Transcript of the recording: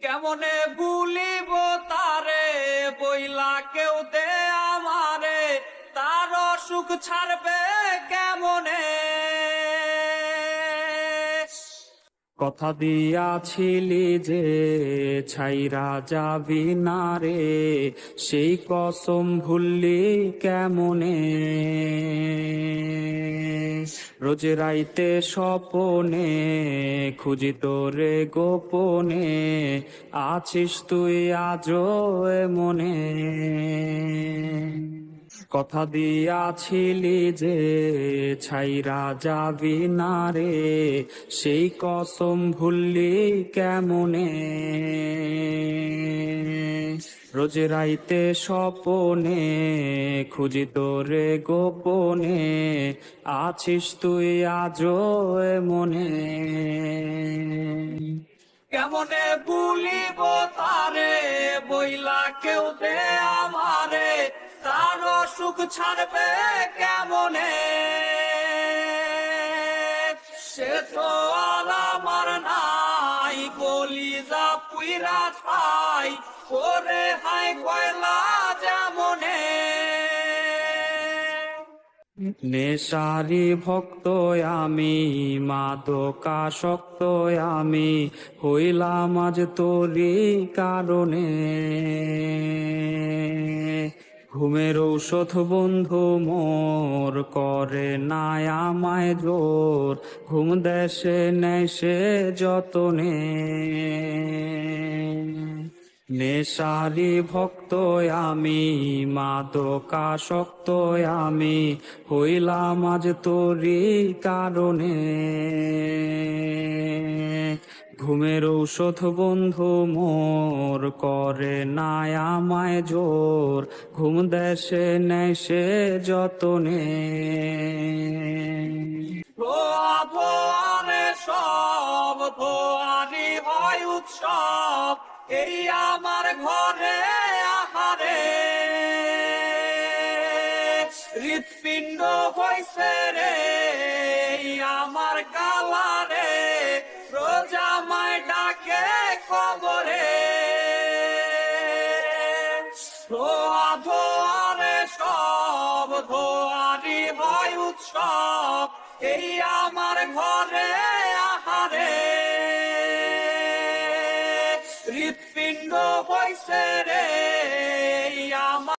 কেমনে ভুলিব তারে? বইলা কেউ দে আমারে, তার সুখ ছাড়বে কেমনে? কথা দিয়াছিলি যে, ছাইরা যাবি না রে, সেই কসম ভুললি কেমনে? রোজ রাইতে স্বপনে, খুঁজি তোরে গোপনে, আছিস তুই আজও মনে কথা দিয়াছিলি যে, ছাইরা যাবি না রে, সেই কসম ভুললি কেমনে? রোজ রাইতে স্বপনে, খুঁজি তোরে গোপনে, আছিস তুই আজও মনে কেমনে ভুলিব তারে, বইলা কেউ দে আমারে তার সুখ ছাড়বে কেমনে? সে তো কলিজা পুইরা ছাই, ওরে হাই কয়লা যেমনে। নেশারি ভক্ত আমি মাদকাসক্ত আমি, হইলাম আজ তোরই কারণে। ঘুমের ঔষধ বন্ধু মোর করে নাই আমায় জোর। ঘুম দেশে নেশে যতনে। নেশারি ভক্ত আমি, মাদকাসক্ত আমি, হইলাম আজ তোরই কারণে। ঘুমের ঔষধ বন্ধু মোর করে নাই আমায় জোর। ঘুম দেশে নেশে যতনে। সব, ভোয়ারি হয় উৎসব, এই আমার ঘরে আহারে। হৃৎপিণ্ড হইছে রে আমার কালারে খবরে ধোয়া ধোয়ারে সব ধোয়ারি হয় উৎসব, এই আমার ঘরে আহারে। হৃৎপিণ্ড হইছে রে আমার